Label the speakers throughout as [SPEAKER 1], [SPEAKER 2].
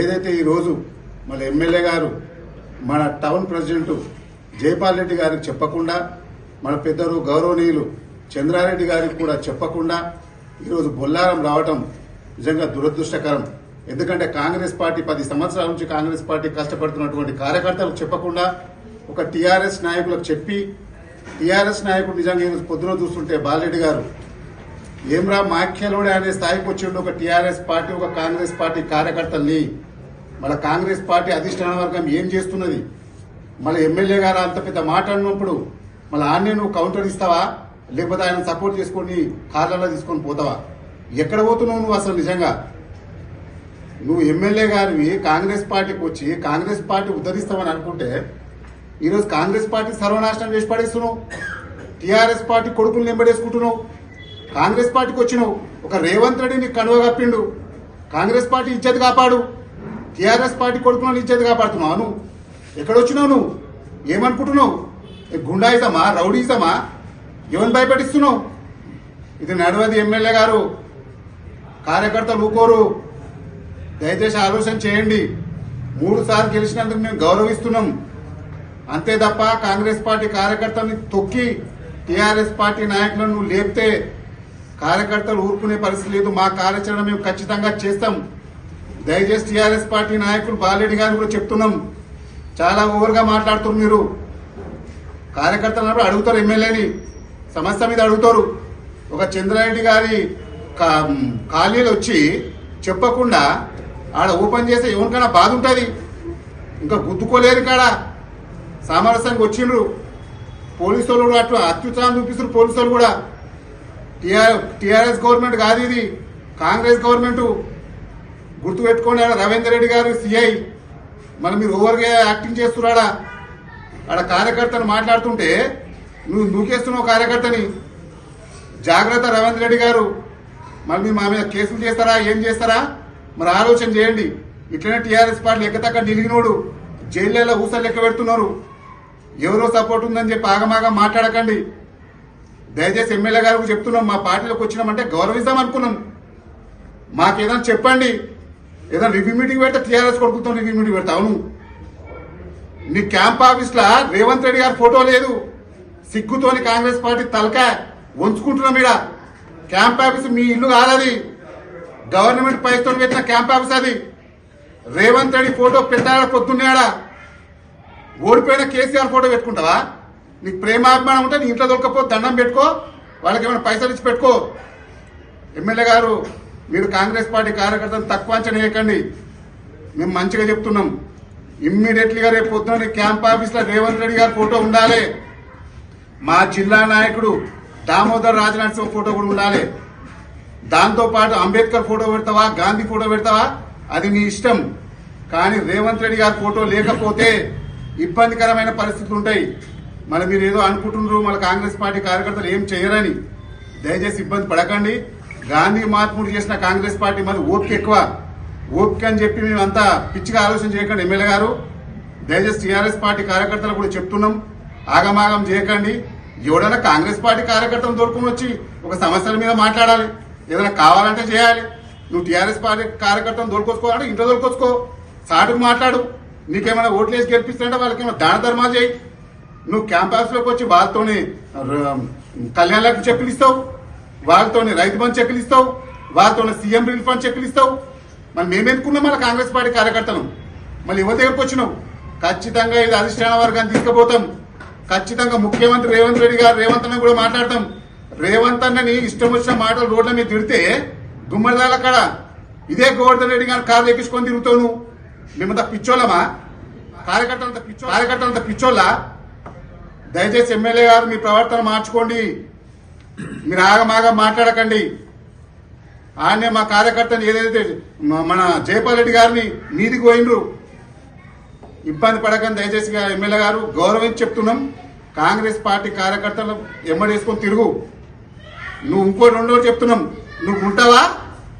[SPEAKER 1] ఏదైతే ఈరోజు మన ఎమ్మెల్యే గారు మన టౌన్ ప్రెసిడెంట్ జైపాల్ రెడ్డి గారికి చెప్పకుండా మన పెద్దలు గౌరవనీయులు చంద్రారెడ్డి గారికి కూడా చెప్పకుండా ఈరోజు బొల్లారం రావటం నిజంగా దురదృష్టకరం. ఎందుకంటే కాంగ్రెస్ పార్టీ పది సంవత్సరాల నుంచి కాంగ్రెస్ పార్టీ కష్టపడుతున్నటువంటి కార్యకర్తలకు చెప్పకుండా ఒక టీఆర్ఎస్ నాయకులకు చెప్పి టీఆర్ఎస్ నాయకుడు నిజంగా ఈరోజు పొద్దున చూస్తుంటే బాలరెడ్డి గారు ఏమ్రా మాఖ్యలోడే అనే స్థాయికి వచ్చిండు ఒక టీఆర్ఎస్ పార్టీ ఒక కాంగ్రెస్ పార్టీ కార్యకర్తల్ని. మళ్ళీ కాంగ్రెస్ పార్టీ అధిష్టాన వర్గం ఏం చేస్తున్నది? మళ్ళీ ఎమ్మెల్యే గారు అంత పెద్ద మాట అన్నప్పుడు మళ్ళీ ఆన్నే నువ్వు కౌంటర్ ఇస్తావా? లేకపోతే ఆయన సపోర్ట్ చేసుకొని కార్లలో తీసుకొని పోతావా? ఎక్కడ పోతున్నావు నువ్వు అసలు నిజంగా? నువ్వు ఎమ్మెల్యే గారివి కాంగ్రెస్ పార్టీకి వచ్చి కాంగ్రెస్ పార్టీ ఉద్ధరిస్తావని అనుకుంటే ఈరోజు కాంగ్రెస్ పార్టీ సర్వనాశనం చేసి పడేస్తున్నావు. టీఆర్ఎస్ పార్టీ కొడుకులు నింబడేసుకుంటున్నావు. కాంగ్రెస్ పార్టీకి వచ్చినావు. ఒక రేవంత్ రెడ్డి నీకు కనువ కప్పిండు. కాంగ్రెస్ పార్టీ ఇచ్చేది కాపాడు. టీఆర్ఎస్ పార్టీ కొడుకులను ఇచ్చేది కాపాడుతున్నావు నువ్వు. ఎక్కడ వచ్చినావు నువ్వు? ఏమనుకుంటున్నావు? ఏ గుండాయిజమా రౌడీజమా ఎవరిని భయపెట్టిస్తున్నావు? ఇది నడవది ఎమ్మెల్యే గారు కార్యకర్తలు ఊకోరు. దయచేసి ఆలోచన చేయండి. మూడు సార్లు గెలిచినందుకు మేము గౌరవిస్తున్నాం. అంతే తప్ప కాంగ్రెస్ పార్టీ కార్యకర్తల్ని తొక్కి టీఆర్ఎస్ పార్టీ నాయకులను లేపితే కార్యకర్తలు ఊరుకునే పరిస్థితి లేదు. మా కార్యాచరణ మేము ఖచ్చితంగా చేస్తాం. దయచేసి టీఆర్ఎస్ పార్టీ నాయకులు బాలరెడ్డి గారు కూడా చెప్తున్నాం. చాలా ఓవర్గా మాట్లాడుతున్నారు మీరు. కార్యకర్తలు అన్నప్పుడు అడుగుతారు ఎమ్మెల్యేని. సమస్య మీద అడుగుతారు. ఒక చంద్రారెడ్డి గారి కా- ఖాళీలు వచ్చి చెప్పకుండా ఆడ ఓపెన్ చేస్తే ఎవరికైనా బాధ ఉంటుంది. ఇంకా గుద్దుకోలేరు కాడ. సామరస్యంగా వచ్చిండ్రు. పోలీసు వాళ్ళు కూడా అట్లా అత్యుత్సాహం చూపిస్తారు పోలీసు వాళ్ళు కూడా. టీఆర్ టీఆర్ఎస్ గవర్నమెంట్ కాదు ఇది. కాంగ్రెస్ గవర్నమెంట్. గుర్తుపెట్టుకోండి ఆడ రవీందర్ రెడ్డి గారు సిఐ. మరి మీరు ఓవర్గా యాక్టింగ్ చేస్తున్నాడా? ఆడ కార్యకర్తను మాట్లాడుతుంటే నువ్వు దూకేస్తున్నావు కార్యకర్తని. జాగ్రత్త రవీంద్ర రెడ్డి గారు. మరి మీరు మా మీద కేసులు చేస్తారా? ఏం చేస్తారా? మరి ఆలోచన చేయండి. ఇట్లనే టీఆర్ఎస్ పార్టీ ఎక్కతక్క నిలిగినోడు. జైల్లో ఊసలు లెక్క పెడుతున్నారు. ఎవరో సపోర్ట్ ఉందని చెప్పి ఆగమాగా మాట్లాడకండి. దయచేసి ఎమ్మెల్యే గారికి చెప్తున్నాం మా పార్టీలోకి వచ్చినామంటే గౌరవిస్తాం అనుకున్నాం. మాకేదైనా చెప్పండి. ఏదైనా రివ్యూ మీటింగ్ పెడితే టీఆర్ఎస్ కొడుకుతో రివ్యూ మీటింగ్ పెడతా అవును. నీ క్యాంప్ ఆఫీస్లో రేవంత్ రెడ్డి గారి ఫోటో లేదు. సిగ్గుతోని కాంగ్రెస్ పార్టీ తలక వంచుకుంటున్నాం ఈడ. క్యాంప్ ఆఫీస్ మీ ఇల్లు కాదది గవర్నమెంట్ పైతో పెట్టిన క్యాంప్ ఆఫీస్ అది. రేవంత్ రెడ్డి ఫోటో పెట్టాడా పొద్దున్నాడా ఓడిపోయిన కేసీఆర్ ఫోటో పెట్టుకుంటావా? నీకు ప్రేమాభిమానం ఉంటే నీ ఇంట్లో దొరకపో దండం పెట్టుకో వాళ్ళకి ఏమైనా పైసలు ఇచ్చి పెట్టుకో. ఎమ్మెల్యే గారు మీరు కాంగ్రెస్ పార్టీ కార్యకర్తలు తక్కువ అంచనేయకండి మేము మంచిగా చెప్తున్నాం. ఇమ్మీడియట్లీగా రేపు పొద్దున్న క్యాంప్ ఆఫీస్లో రేవంత్ రెడ్డి గారి ఫోటో ఉండాలి. మా జిల్లా నాయకుడు దామోదర్ రాజనరసింహ ఫోటో కూడా ఉండాలి. దాంతోపాటు అంబేద్కర్ ఫోటో పెడతావా గాంధీ ఫోటో పెడతావా? అది నీ ఇష్టం. కానీ రేవంత్ రెడ్డి గారి ఫోటో లేకపోతే ఇబ్బందికరమైన పరిస్థితులు ఉంటాయి. మళ్ళీ మీరు ఏదో అనుకుంటున్నారు మన కాంగ్రెస్ పార్టీ కార్యకర్తలు ఏం చేయరని. దయచేసి ఇబ్బంది పడకండి. గాంధీ మహాత్ముడు చేసిన కాంగ్రెస్ పార్టీ మరి ఓపిక ఎక్కువ. ఓపిక అని చెప్పి మేము అంతా పిచ్చిగా ఆలోచన చేయకండి ఎమ్మెల్యే గారు. దయచేసి టీఆర్ఎస్ పార్టీ కార్యకర్తలు కూడా చెప్తున్నాం. ఆగమాగం చేయకండి. ఎవడైనా కాంగ్రెస్ పార్టీ కార్యకర్తలు దొరుకుని వచ్చి ఒక సమస్యల మీద మాట్లాడాలి. ఏదైనా కావాలంటే చేయాలి. నువ్వు టీఆర్ఎస్ పార్టీ కార్యకర్తను దొరికొచ్చుకోవాలంటే ఇంట్లో దొరికొచ్చుకో. సాటుకు మాట్లాడు. నీకేమైనా ఓట్లు వేసి గెలిపిస్తుంటే వాళ్ళకి ఏమైనా దాన ధర్మాలు చేయి. నువ్వు క్యాంపస్లోకి వచ్చి వాళ్ళతోని ర- కళ్యాణ లక్ష్మి చెక్కులు ఇస్తావు వాళ్ళతోని రైతు బంధు చెక్కులు ఇస్తావు వాళ్ళతోని సీఎం రిలీఫ్ ఫండ్ చెక్కులు ఇస్తావు. మరి మేమెందుకున్నాం మన కాంగ్రెస్ పార్టీ కార్యకర్తలు? మళ్ళీ యువత దగ్గరకు వచ్చినావు? ఖచ్చితంగా ఇది అధిష్టాన వర్గాన్ని తీసుకుపోతాం. ఖచ్చితంగా ముఖ్యమంత్రి రేవంత్ రెడ్డి గారు రేవంత్ అన్న కూడా మాట్లాడతాం. రేవంత్ అన్నని ఇష్టం వచ్చిన మాటలు రోడ్ల మీద తిడితే గుమ్మడిదాల కాడ ఇదే గోవర్ధన్ రెడ్డి గారు కారు ఎక్కించుకొని తిరుగుతావు నువ్వు. మేమంతా పిచ్చోళ్ళమా? కార్యకర్తలంతా పిచ్చో కార్యకర్తలంతా పిచ్చోళ్ళా? దయచేసి ఎమ్మెల్యే గారు మీ ప్రవర్తన మార్చుకోండి. మీరు ఆగమాగా మాట్లాడకండి. ఆయనే మా కార్యకర్తని ఏదైతే మన జయపాల్ రెడ్డి గారిని మీదికి పోయిండ్రు. ఇబ్బంది పడకండి దయచేసి ఎమ్మెల్యే గారు గౌరవించి చెప్తున్నాం. కాంగ్రెస్ పార్టీ కార్యకర్తలు ఎమ్మడేసుకొని తిరుగు. నువ్వు ఇంకో రెండో చెప్తున్నాం. నువ్వు ఉంటావా?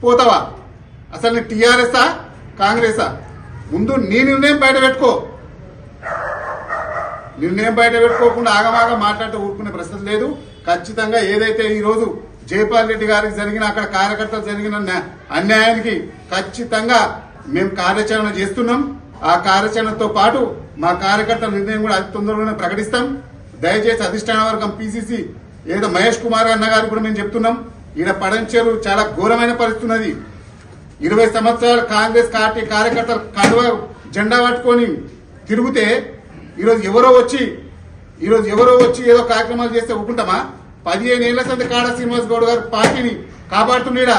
[SPEAKER 1] పోతావా? అసలు నీ టీఆర్ఎస్ఆ కాంగ్రెసా ముందు నీ నిర్ణయం బయట పెట్టుకో. నిర్ణయం బయట పెట్టుకోకుండా ఆగమాగా మాట్లాడితే ఊరుకునే ప్రశ్న లేదు. ఖచ్చితంగా ఏదైతే ఈ రోజు రెడ్డి గారికి జరిగిన అక్కడ కార్యకర్తలు జరిగిన అన్యాయానికి ఖచ్చితంగా మేము కార్యాచరణ చేస్తున్నాం. ఆ కార్యాచరణతో పాటు మా కార్యకర్తల నిర్ణయం కూడా అతి తొందరలోనే ప్రకటిస్తాం. దయచేసి అధిష్టాన వర్గం పిసిసి ఏదో మహేష్ కుమార్ అన్న గారు కూడా మేము చెప్తున్నాం. ఈడ పడంచేరు చాలా ఘోరమైన పరిస్థితి ఉన్నది. ఇరవై సంవత్సరాలు కాంగ్రెస్ పార్టీ కార్యకర్తలు కడువ జెండా పట్టుకొని తిరిగితే ఈరోజు ఎవరో వచ్చి ఈరోజు ఎవరో వచ్చి ఏదో కార్యక్రమాలు చేస్తే ఒప్పుకుంటామా? పదిహేను ఏళ్ళ సంది కాడ శ్రీనివాస్ గౌడ్ గారు పార్టీని కాపాడుతున్నాడా?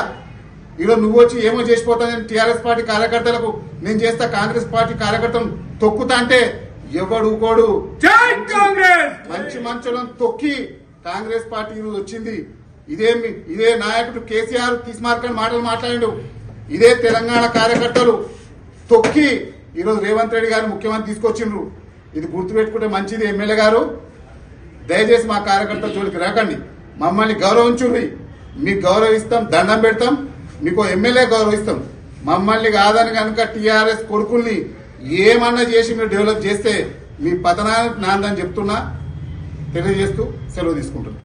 [SPEAKER 1] ఈరోజు నువ్వు వచ్చి ఏమో చేసిపోతానని టీఆర్ఎస్ పార్టీ కార్యకర్తలకు నేను చేస్తా కాంగ్రెస్ పార్టీ కార్యకర్తలను తొక్కుతా అంటే ఎవడు ఊకోడు మంచి మంచులను తొక్కి కాంగ్రెస్ పార్టీ ఈరోజు వచ్చింది. ఇదే ఇదే నాయకుడు కేసీఆర్ తీసుమార్కని మాటలు మాట్లాడిండు. ఇదే తెలంగాణ కార్యకర్తలు తొక్కి ఈరోజు రేవంత్ రెడ్డి గారు ముఖ్యమంత్రి తీసుకొచ్చిండ్రు. ఇది గుర్తుపెట్టుకుంటే మంచిది ఎమ్మెల్యే గారు. దయచేసి మా కార్యకర్తల చోటికి రాకండి. మమ్మల్ని గౌరవించుర్రి. మీకు గౌరవిస్తాం దండం పెడతాం. మీకు ఎమ్మెల్యే గౌరవిస్తాం. మమ్మల్ని కాదని కనుక టీఆర్ఎస్ కొడుకుల్ని ఏమన్నా చేసి మీరు డెవలప్ చేస్తే మీ పతనానికి నాందని చెప్తున్నా. తెలియజేస్తూ సెలవు తీసుకుంటున్నాను